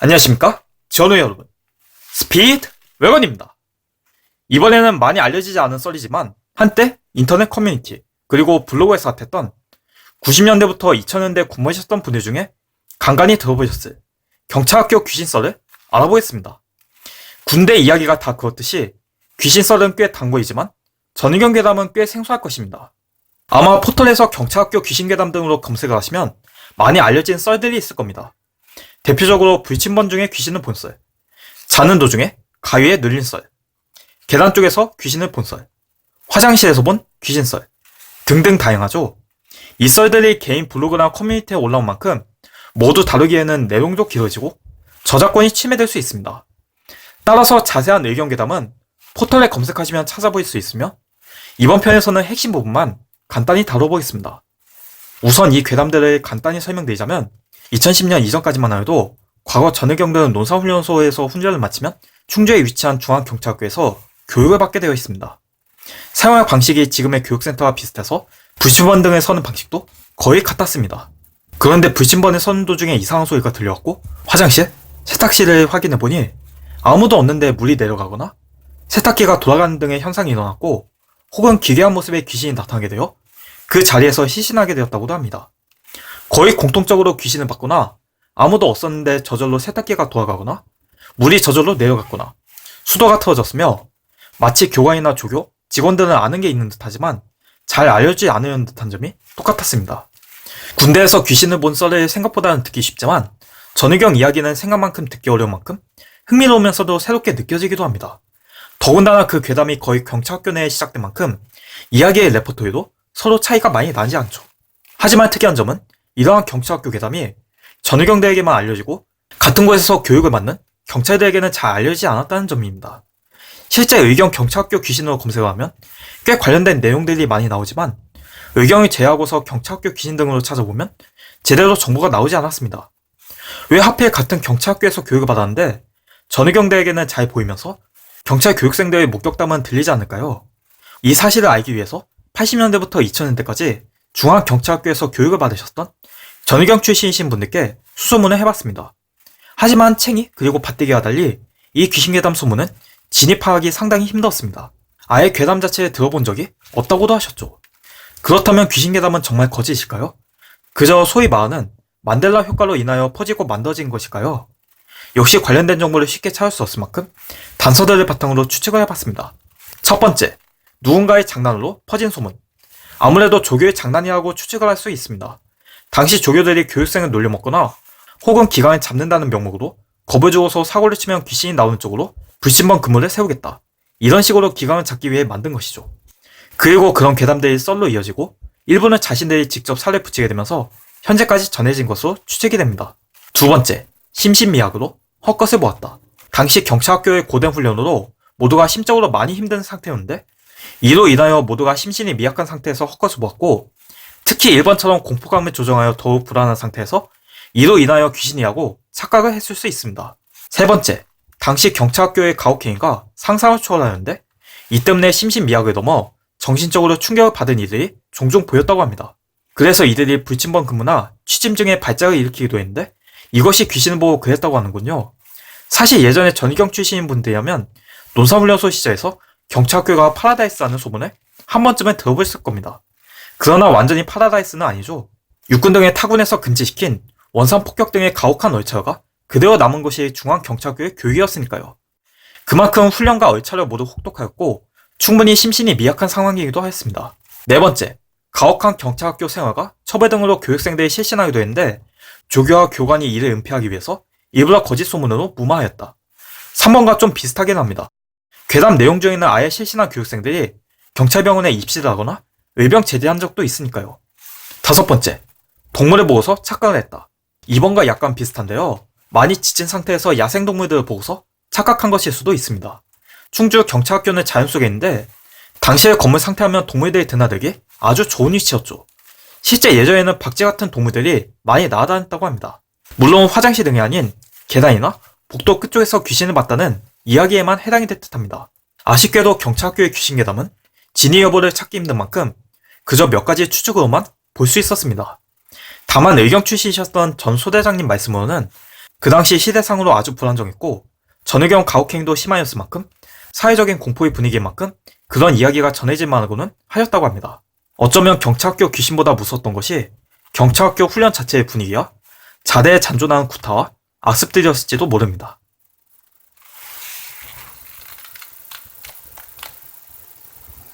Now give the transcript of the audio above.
안녕하십니까? 전우 여러분. 스피드 외건입니다. 이번에는 많이 알려지지 않은 썰이지만 한때 인터넷 커뮤니티 그리고 블로그에서 핫했던 90년대부터 2000년대 근무하셨던 분들 중에 간간히 들어보셨을 경찰학교 귀신 썰을 알아보겠습니다. 군대 이야기가 다 그렇듯이 귀신 썰은 꽤 단거이지만 전의경 괴담은 꽤 생소할 것입니다. 아마 포털에서 경찰학교 귀신 괴담 등으로 검색을 하시면 많이 알려진 썰들이 있을 겁니다. 대표적으로 불침번 중에 귀신을 본 썰, 자는 도중에 가위에 눌린 썰, 계단 쪽에서 귀신을 본 썰, 화장실에서 본 귀신 썰 등등 다양하죠. 이 썰들이 개인 블로그나 커뮤니티에 올라온 만큼 모두 다루기에는 내용도 길어지고 저작권이 침해될 수 있습니다. 따라서 자세한 의견 괴담은 포털에 검색하시면 찾아볼 수 있으며 이번 편에서는 핵심 부분만 간단히 다뤄보겠습니다. 우선 이 괴담들을 간단히 설명드리자면 2010년 이전까지만 해도 과거 전의경들은 논사훈련소에서 훈련을 마치면 충주에 위치한 중앙경찰학교에서 교육을 받게 되어 있습니다. 생활 방식이 지금의 교육센터와 비슷해서 불침번 등을 서는 방식도 거의 같았습니다. 그런데 불침번을 서는 도중에 이상한 소리가 들려왔고 화장실, 세탁실을 확인해보니 아무도 없는데 물이 내려가거나 세탁기가 돌아가는 등의 현상이 일어났고 혹은 기괴한 모습의 귀신이 나타나게 되어 그 자리에서 시신하게 되었다고도 합니다. 거의 공통적으로 귀신을 봤거나 아무도 없었는데 저절로 세탁기가 돌아가거나 물이 저절로 내려갔거나 수도가 틀어졌으며 마치 교관이나 조교, 직원들은 아는 게 있는 듯하지만 잘 알려지지 않은 듯한 점이 똑같았습니다. 군대에서 귀신을 본 썰을 생각보다는 듣기 쉽지만 전의경 이야기는 생각만큼 듣기 어려운 만큼 흥미로우면서도 새롭게 느껴지기도 합니다. 더군다나 그 괴담이 거의 경찰학교 내에 시작된 만큼 이야기의 레퍼토리도 서로 차이가 많이 나지 않죠. 하지만 특이한 점은 이러한 경찰학교 괴담이 전의경대에게만 알려지고 같은 곳에서 교육을 받는 경찰들에게는 잘 알려지지 않았다는 점입니다. 실제 의경 경찰학교 귀신으로 검색을 하면 꽤 관련된 내용들이 많이 나오지만 의경을 제외하고서 경찰학교 귀신 등으로 찾아보면 제대로 정보가 나오지 않았습니다. 왜 하필 같은 경찰학교에서 교육을 받았는데 전의경대에게는 잘 보이면서 경찰 교육생들의 목격담은 들리지 않을까요? 이 사실을 알기 위해서 80년대부터 2000년대까지 중앙경찰학교에서 교육을 받으셨던 전의경 출신이신 분들께 수소문을 해봤습니다. 하지만 챙이 그리고 밭대기와 달리 이 귀신괴담 소문은 진입하기 상당히 힘들었습니다. 아예 괴담 자체를 들어본 적이 없다고도 하셨죠. 그렇다면 귀신괴담은 정말 거짓일까요? 그저 소위 말하는 만델라 효과로 인하여 퍼지고 만들어진 것일까요? 역시 관련된 정보를 쉽게 찾을 수 없을 만큼 단서들을 바탕으로 추측을 해봤습니다. 첫 번째, 누군가의 장난으로 퍼진 소문. 아무래도 조교의 장난이라고 추측을 할 수 있습니다. 당시 조교들이 교육생을 놀려먹거나 혹은 기관을 잡는다는 명목으로 겁을 주어서 사고를 치면 귀신이 나오는 쪽으로 불신번 근무를 세우겠다. 이런 식으로 기관을 잡기 위해 만든 것이죠. 그리고 그런 괴담들이 썰로 이어지고 일부는 자신들이 직접 살을 붙이게 되면서 현재까지 전해진 것으로 추측이 됩니다. 두 번째, 심신미약으로 헛것을 보았다. 당시 경찰학교의 고된 훈련으로 모두가 심적으로 많이 힘든 상태였는데 이로 인하여 모두가 심신이 미약한 상태에서 헛것을 보았고 특히 일본처럼 공포감을 조정하여 더욱 불안한 상태에서 이로 인하여 귀신이라고 착각을 했을 수 있습니다. 세 번째, 당시 경찰학교의 가혹행위가 상상을 초월하였는데 이 때문에 심신미약을 넘어 정신적으로 충격을 받은 이들이 종종 보였다고 합니다. 그래서 이들이 불침번 근무나 취짐증에 발작을 일으키기도 했는데 이것이 귀신을 보고 그랬다고 하는군요. 사실 예전에 전의경 출신인 분들이라면 논사훈련소 시절에서 경찰학교가 파라다이스라는 소문을 한 번쯤은 들어보셨을 겁니다. 그러나 완전히 파라다이스는 아니죠. 육군 등의 타군에서 금지시킨 원산 폭격 등의 가혹한 얼차려가 그대로 남은 것이 중앙경찰학교의 교육이었으니까요. 그만큼 훈련과 얼차려 모두 혹독하였고 충분히 심신이 미약한 상황이기도 했습니다. 네 번째, 가혹한 경찰학교 생활과 처벌 등으로 교육생들이 실신하기도 했는데 조교와 교관이 이를 은폐하기 위해서 일부러 거짓 소문으로 무마하였다. 3번과 좀 비슷하긴 합니다. 괴담 내용 중에는 아예 실신한 교육생들이 경찰병원에 입시를 하거나 의병 제대한 적도 있으니까요. 다섯 번째, 동물을 보고서 착각을 했다. 2번과 약간 비슷한데요. 많이 지친 상태에서 야생동물들을 보고서 착각한 것일 수도 있습니다. 충주 경찰학교는 자연 속에 있는데 당시의 건물 상태하면 동물들이 드나들기 아주 좋은 위치였죠. 실제 예전에는 박쥐 같은 동물들이 많이 날아다녔다고 합니다. 물론 화장실 등이 아닌 계단이나 복도 끝쪽에서 귀신을 봤다는 이야기에만 해당이 될 듯합니다. 아쉽게도 경찰학교의 귀신 괴담은 진위 여부를 찾기 힘든 만큼 그저 몇 가지 추측으로만 볼 수 있었습니다. 다만 의경 출신이셨던 전 소대장님 말씀으로는 그 당시 시대상으로 아주 불안정했고 전의경 가혹행도 심하였을 만큼 사회적인 공포의 분위기인 만큼 그런 이야기가 전해질 만하고는 하였다고 합니다. 어쩌면 경찰학교 귀신보다 무서웠던 것이 경찰학교 훈련 자체의 분위기와 자대에 잔존하는 구타와 악습들이었을지도 모릅니다.